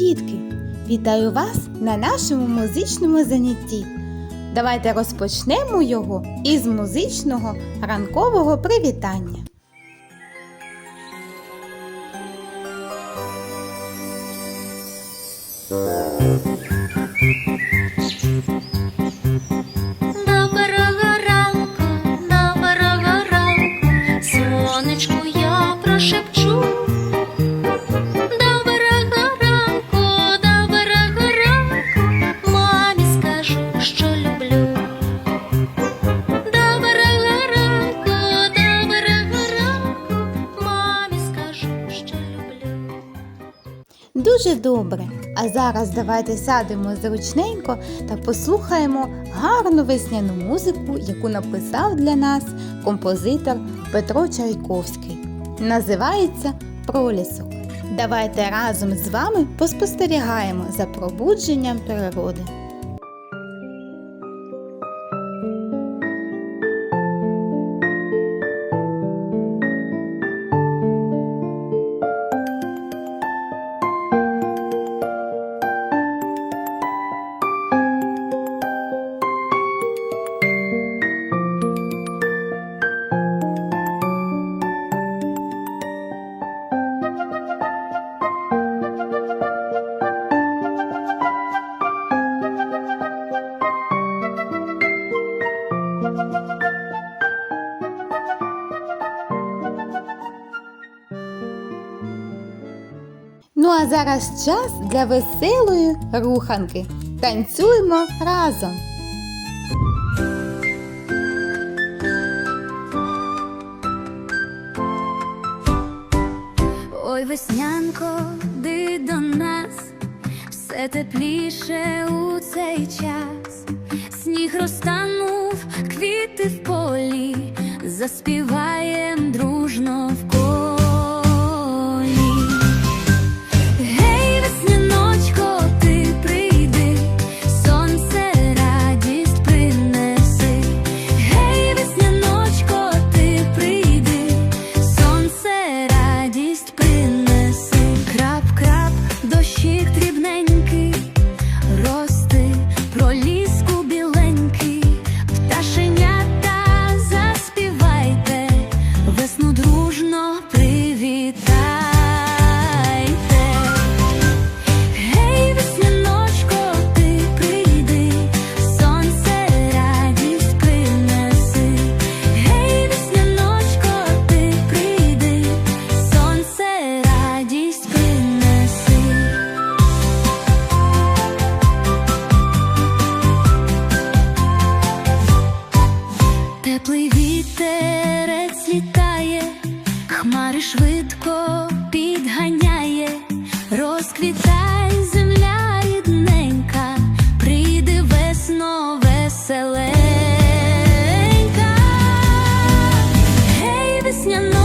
дітки! Вітаю вас на нашому музичному занятті. Давайте розпочнемо його із музичного ранкового привітання. Дуже добре. А зараз давайте сядемо зручненько та послухаємо гарну весняну музику, яку написав для нас композитор Петро Чайковський. Називається Пролісок. Давайте разом з вами поспостерігаємо за пробудженням природи. Ну а зараз час для веселої руханки. Танцюємо разом. Ой, веснянко, ди до нас, все тепліше у цей час. Сніг розтанув, квіти в полі, заспіваєм вітерець літає, хмари швидко підганяє, розквітай земля рідненька, прийде весно веселенька. Гей, весняночко,